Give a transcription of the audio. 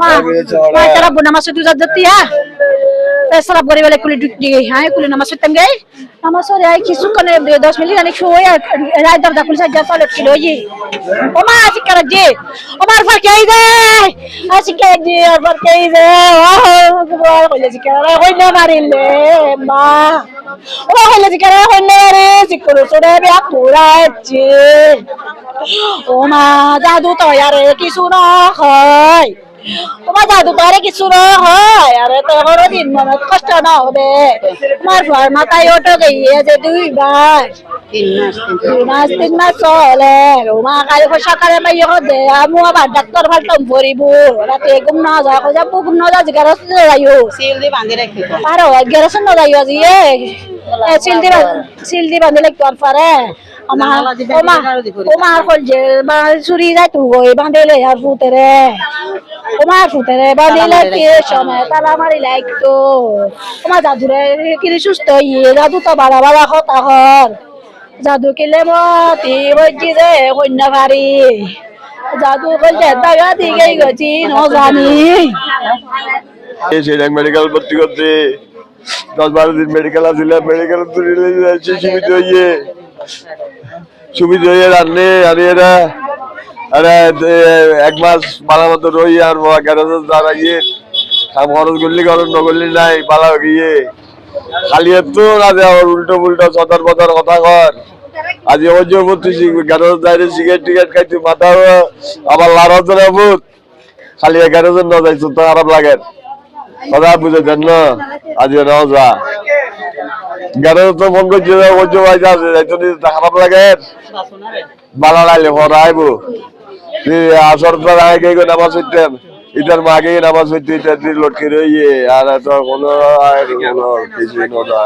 মা তুই যাচ্ছি হ্যাঁ? পেছারা বলে বলে কুলি ডুটি হ্যাঁ কুলি নামাজ পড়তাম গে নামাজ পড়ে আই কিছু কোনে দশ মিনিট অনেক সময় রাত দরজা খুলে সাজ্জা চলে ছিল জি ওমা আসি কারা জি ওমার ফর কে দে আসি কে জি আর ফর কে দে ও কইলে জি কারা হই না মারিলে মা। ও কইলে জি কারা হই না রে সিকুরু সরে বে পুরাইছে ও মা জাদু তো আরে কিছু না হয় তোমার দাদু তো আরে কিছু না হয়। আরে দিন মনে কষ্ট না হবে। তোমার ভয় মাথায় ওটো গিয়েছে দুইবার দুই মাস তিন মাস। চলে। রোমা কালি সকালে মাই দে আমু আবার ডাক্তার ফালতাম ভরিব। রাতে ঘুম না যা খোঁজা ঘুম না যা গেরস যাইও। সিল দিয়ে বাঁধি রাখি পারো গেরস না যাইও আজি এ সিল দি সিল দি বান্ধি লাগতো আর পারে আমার ওমা ওমার কল যে চুরি যায় তু গই বান্ধিলে আর ফুতেরে ওমার ফুতেরে বান্ধিলে কি সময়? তালা মারি লাগতো ওমা দাদুরে কিনি সুস্থ ইয়ে দাদু তো বাড়া বাড়া কথা হর। জাদু কিলে মতি বলছি যে কন্যা ভারি। জাদু বলছে দাগা দিকে গেছি ন জানি। সেটা মেডিকেল ভর্তি করতে দশ বারো দিন মেডিকেল আসলে মেডিকেল তুলে যাচ্ছে সুবিধা হইয়ে সুবিধা হইয়ে রান্নে আর এরা এক মাস বালা মতো রই আর গ্যারেজ দাঁড়াইয়ে কাম খরচ করলি খরচ নগরলি নাই পালা গিয়ে। খালি তো আজ আবার উল্টো পুল্টো সদর পদর কথা কর। আজ অজয় করতে গ্যারেজ দাঁড়িয়ে সিগারেট টিকেট খাইতে, মাথা আবার লারা ধরে বুত খালি গ্যারেজ না যাইছো, তো খারাপ লাগে। কথা বুঝেছেন না, আজ নাও যা। গ্যারেজ তো মন করছে অজয় ভাই তা খারাপ লাগে। বালা লাগলে ঘর আইবো। আসর তো আগে নামাজ হইতেন ইটার মাগে নামাজ হইতে ইটার লটকে রইয়ে, আর কোনো আর কোনো কিছু না